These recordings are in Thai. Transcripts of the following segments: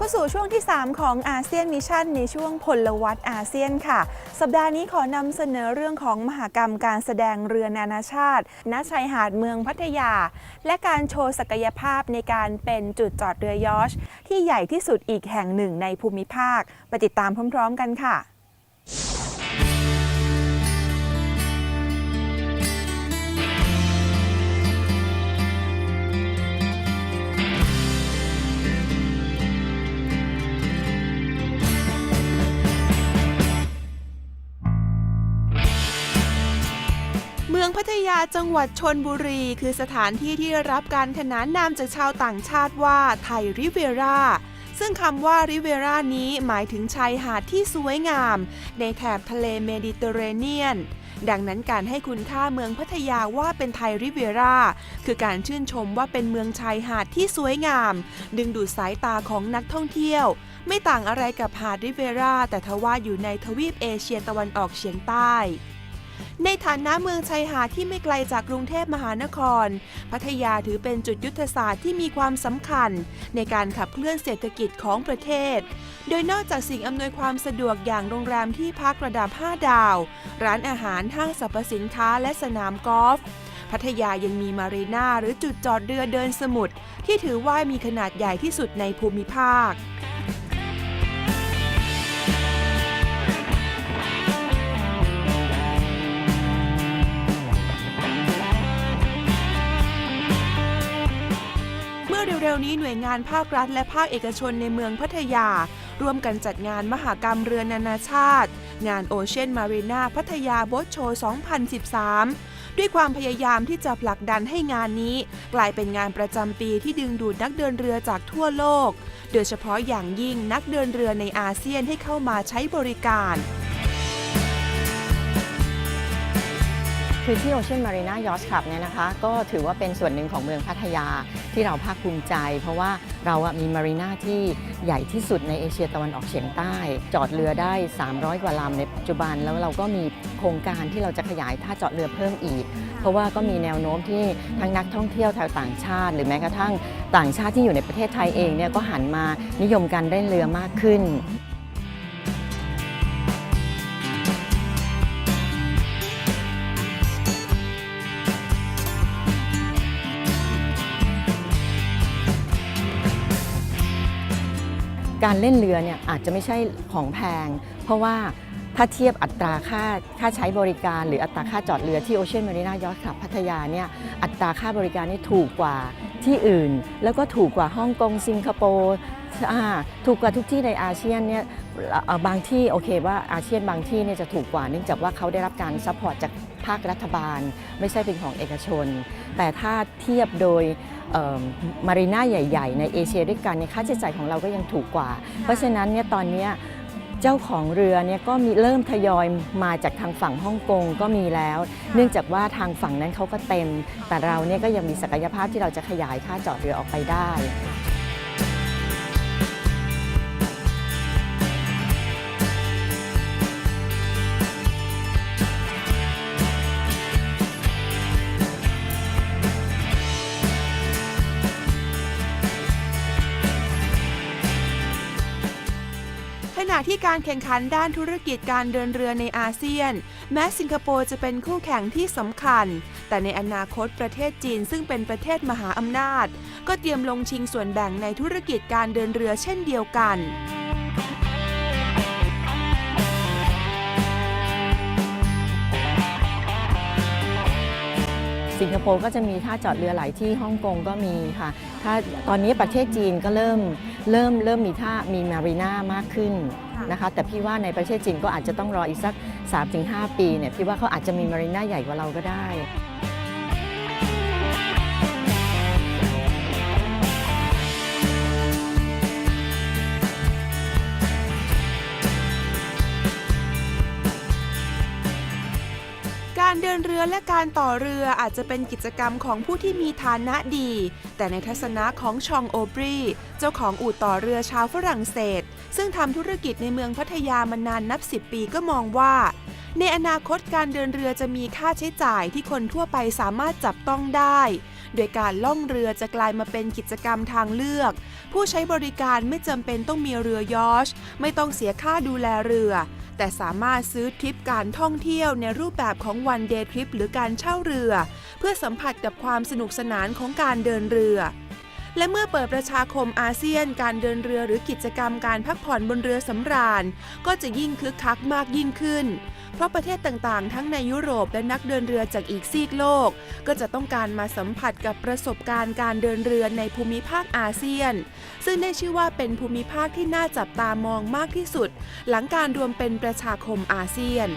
เข้าสู่ช่วงที่ 3 ของอาเซียนมิชชั่นในช่วงพลวัตอาเซียนค่ะ สัปดาห์นี้ขอนำเสนอเรื่องของมหกรรมการแสดงเรือนานาชาติ ณ ชายหาดเมืองพัทยา และการโชว์ศักยภาพในการเป็นจุดจอดเรือยอชที่ใหญ่ที่สุดอีกแห่งหนึ่งในภูมิภาค ไปติดตามพร้อม ๆ กันค่ะ องพัทยาจังหวัดชนบุรี คือสถานที่ที่รับการขนานนามจากชาวต่างชาติว่าไทยริเวราซึ่งคำว่าริเวรานี้หมายถึงชายหาดที่สวยงาม ในแถบทะเลเมดิเตอร์เรเนียน ดังนั้นการให้คุณค่าเมืองพัทยาว่าเป็นไทยริเวรา คือการชื่นชมว่าเป็นเมืองชายหาดที่สวยงาม ดึงดูดสายตาของนักท่องเที่ยว ไม่ต่างอะไรกับหาดริเวรา แต่ทว่าอยู่ในทวีปเอเชียตะวันออกเฉียงใต้ ในฐานะเมืองชายหาดที่ไม่ไกลจากกรุงเทพมหานคร พัทยาถือเป็นจุดยุทธศาสตร์ที่มีความสำคัญ ในการขับเคลื่อนเศรษฐกิจของประเทศ โดยนอกจากสิ่งอำนวยความสะดวกอย่างโรงแรมที่พักระดับ 5 ดาว ร้านอาหารห้างสรรพสินค้าและสนามกอล์ฟพัทยายังมีมารีนาหรือจุดจอดเรือเดินสมุทรที่ถือว่ามีขนาดใหญ่ที่สุดในภูมิภาค เร็วๆนี้หน่วยงานภาครัฐและภาคเอกชนในเมืองพัทยา ร่วมกันจัดงานมหากรรมเรือนานาชาติ งานโอเชียนมารีนาพัทยาโบ t โชว์ 2013 ด้วยความพยายามที่จะผลักดันให้งานนี้ กลายเป็นงานประจำปีที่ดึงดูดนักเดินเรือจากทั่วโลก โดยเฉพาะอย่างยิ่งนักเดินเรือในอาเซียนให้เข้ามาใช้บริการ คือที่ Ocean Marina Yacht Club เนี่ยนะคะก็ถือว่าเป็นส่วนหนึ่งของเมืองพัทยาที่เราภาคภูมิใจ เพราะว่าเราอะมีมารีนาที่ใหญ่ที่สุดในเอเชียตะวันออกเฉียงใต้ จอดเรือได้ 300 กว่าลำในปัจจุบัน แล้วเราก็มีโครงการที่เราจะขยายท่าจอดเรือเพิ่มอีก เพราะว่าก็มีแนวโน้มที่ทั้งนักท่องเที่ยวชาวต่างชาติ หรือแม้กระทั่งต่างชาติที่อยู่ในประเทศไทยเองเนี่ยก็หันมานิยมการได้เรือมากขึ้น การเล่นเรือเนี่ยอาจจะไม่ใช่ของแพง เพราะว่าถ้าเทียบอัตราค่าค่าใช้บริการ หรืออัตราค่าจอดเรือที่ Ocean Marina Yacht Club พัทยาเนี่ยอัตราค่าบริการนี่ถูกกว่า ที่อื่น แล้วก็ถูกกว่าฮ่องกงสิงคโปร์ถูกกว่าทุกที่ในอาเซียนเนี่ยบางที่โอเคว่าอาเซียนบางที่เนี่ยจะถูกกว่าเนื่องจากว่าเขาได้รับการซัพพอร์ตจากภาครัฐบาล ไม่ใช่เป็นของเอกชน แต่ถ้าเทียบโดยมารีน่าใหญ่ ๆ ในเอเชียด้วยกันเนี่ยค่าใช้จ่ายของเราก็ยังถูกกว่า เพราะฉะนั้นเนี่ยตอนเนี้ย เจ้าของเรือเนี่ยก็มีเริ่มทยอยมาจากทางฝั่งฮ่องกงก็มีแล้ว เนื่องจากว่าทางฝั่งนั้นเขาก็เต็ม แต่เราเนี่ยก็ยังมีศักยภาพที่เราจะขยายค่าจอดเรือออกไปได้ ที่การแข่งขันด้านธุรกิจการเดินเรือในอาเซียน แม้สิงคโปร์จะเป็นคู่แข่งที่สำคัญ แต่ในอนาคตประเทศจีนซึ่งเป็นประเทศมหาอำนาจ ก็เตรียมลงชิงส่วนแบ่งในธุรกิจการเดินเรือเช่นเดียวกันสิงคโปร์ก็จะมีท่าจอดเรือหลายที่ฮ่องกงก็มีค่ะถ้าตอนนี้ประเทศจีนก็เริ่มเริ่มเริ่มมีท่ามีมารีน่ามากขึ้น นะคะแต่พี่ว่าในประเทศจีนก็อาจจะต้องรออีกสัก 3-5 ปีเนี่ยพี่ว่าเขาอาจจะมีมารีน่าใหญ่กว่าเราก็ได้ การเดินเรือและการต่อเรืออาจจะเป็นกิจกรรมของผู้ที่มีฐานะดี แต่ในทัศนะของชองโอบรี เจ้าของอู่ต่อเรือชาวฝรั่งเศส ซึ่งทำธุรกิจในเมืองพัทยามานานนับ 10 ปีก็มองว่า ในอนาคตการเดินเรือจะมีค่าใช้จ่ายที่คนทั่วไปสามารถจับต้องได้ โดยการล่องเรือจะกลายมาเป็นกิจกรรมทางเลือก ผู้ใช้บริการไม่จำเป็นต้องมีเรือยอชไม่ต้องเสียค่าดูแลเรือ แต่สามารถซื้อทริปการท่องเที่ยวในรูปแบบของวันเดย์ทริปหรือการเช่าเรือ เพื่อสัมผัสกับความสนุกสนานของการเดินเรือ และเมื่อเปิดประชาคมอาเซียน การเดินเรือหรือกิจกรรมการพักผ่อนบนเรือสำราญ ก็จะยิ่งคึกคักมากยิ่งขึ้น เพราะประเทศต่างๆ ทั้งในยุโรปและนักเดินเรือจากอีกซีกโลก ก็จะต้องการมาสัมผัสกับประสบการณ์การเดินเรือในภูมิภาคอาเซียน ซึ่งได้ชื่อว่าเป็นภูมิภาคที่น่าจับตามองมากที่สุด หลังการรวมเป็นประชาคมอาเซียน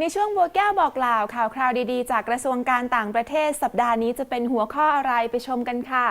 ในช่วงบัวแก้วบอกกล่าวข่าวคราวดีๆ จากกระทรวงการต่างประเทศ สัปดาห์นี้จะเป็นหัวข้ออะไรไปชมกันค่ะ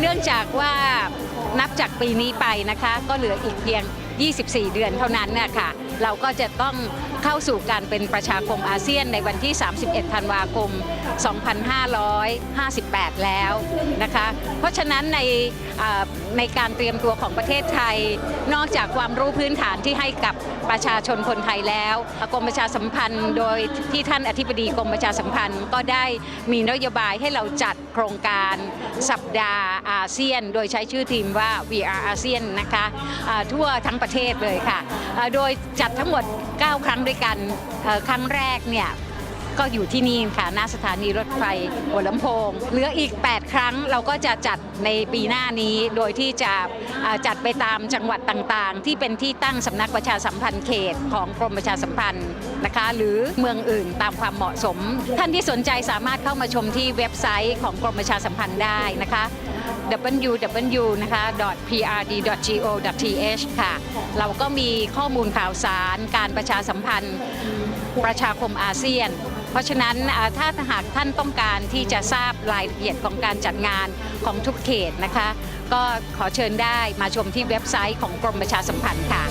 เนื่องจากว่านับจากปีนี้ไปนะคะ ก็เหลืออีกเพียง 24 เดือนเท่านั้นน่ะค่ะเราก็จะต้องเข้าสู่การเป็นประชาคมอาเซียนในวันที่ 31 ธันวาคม 2558 แล้วนะคะ เพราะฉะนั้นในในการเตรียมตัวของประเทศไทย นอกจากความรู้พื้นฐานที่ให้กับประชาชนคนไทยแล้วกรมประชาสัมพันธ์ โดยที่ท่านอธิบดีกรมประชาสัมพันธ์ก็ได้มีนโยบายให้เราจัดโครงการสัปดาห์อาเซียน โดยใช้ชื่อทีมว่า VR อาเซียนนะคะทั่วทั้งประเทศเลยค่ะ โดยจัดทั้งหมด 9 ครั้งด้วยกันครั้งแรกเนี่ยก็อยู่ที่นี่ค่ะหน้าสถานีรถไฟหัวลำโพง เหลืออีก 8 ครั้งเราก็จะจัดในปีหน้านี้ โดยที่จะจัดไปตามจังหวัดต่างๆ ที่เป็นที่ตั้งสำนักประชาสัมพันธ์เขตของกรมประชาสัมพันธ์นะคะ หรือเมืองอื่นตามความเหมาะสม ท่านที่สนใจสามารถเข้ามาชมที่เว็บไซต์ของกรมประชาสัมพันธ์ได้นะคะ www นะคะ prd.go.th ค่ะ เราก็มีข้อมูลข่าวสารการประชาสัมพันธ์ ประชาคมอาเซียน เพราะฉะนั้นอ่าถ้าหากท่านต้องการที่จะทราบรายละเอียดของการจัดงานของทุกเขตนะคะ ก็ขอเชิญได้มาชมที่เว็บไซต์ของกรมประชาสัมพันธ์ค่ะ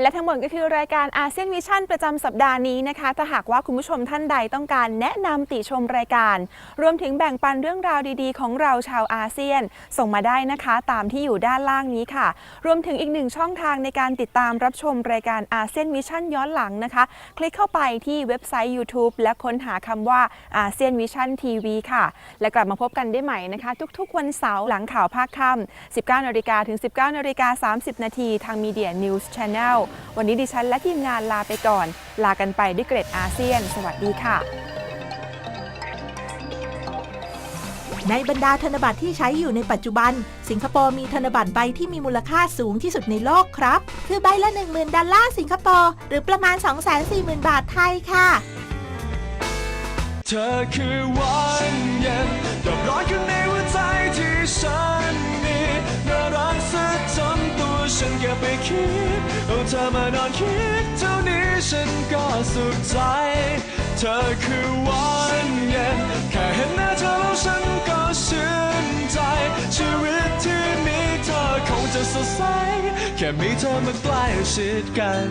และทั้งหมดก็คือรายการอาเซียนวิชั่นประจำสัปดาห์นี้นะคะ ถ้าหากว่าคุณผู้ชมท่านใดต้องการแนะนำติชมรายการ รวมถึงแบ่งปันเรื่องราวดีๆ ของเราชาวอาเซียน ส่งมาได้นะคะตามที่อยู่ด้านล่างนี้ค่ะ รวมถึงอีกหนึ่งช่องทางในการติดตามรับชมรายการอาเซียนวิชั่นย้อนหลังนะคะ คลิกเข้าไปที่เว็บไซต์ YouTube และค้นหาคำว่าอาเซียนวิชั่นทีวีค่ะ และกลับมาพบกันได้ใหม่นะคะ ทุกๆ วันเสาร์หลังข่าวภาคค่ำ19นาฬิกาถึง 19นาฬิกา30 นาทีทาง Media News Channel นนี้ดิฉันและทีมงานลาไปก่อน ลากันไปด้วยเกรดอาเซียน สวัสดีค่ะ ในบรรดาธนบัตรที่ใช้อยู่ในปัจจุบัน สิงคโปร์มีธนบัตรใบที่มีมูลค่าสูงที่สุดในโลกครับ คือใบละ 10,000 ดอลลาร์สิงคโปร์หรือประมาณ 240,000 บาทไทยค่ะ เธอคือวันเย็นดอกร้อนขึ้นในหัวใจที่ฉันมีน่ารักซะจนตัวฉันเก็บไปคิดเอา เธอมานอนคิดเท่านี้ฉันก็สุขใจ เธอคือวันเย็นแค่เห็นหน้าเธอแล้วฉันก็ชื่นใจ ชีวิตที่มีเธอคงจะสดใส แค่มีเธอมาใกล้ชิดกัน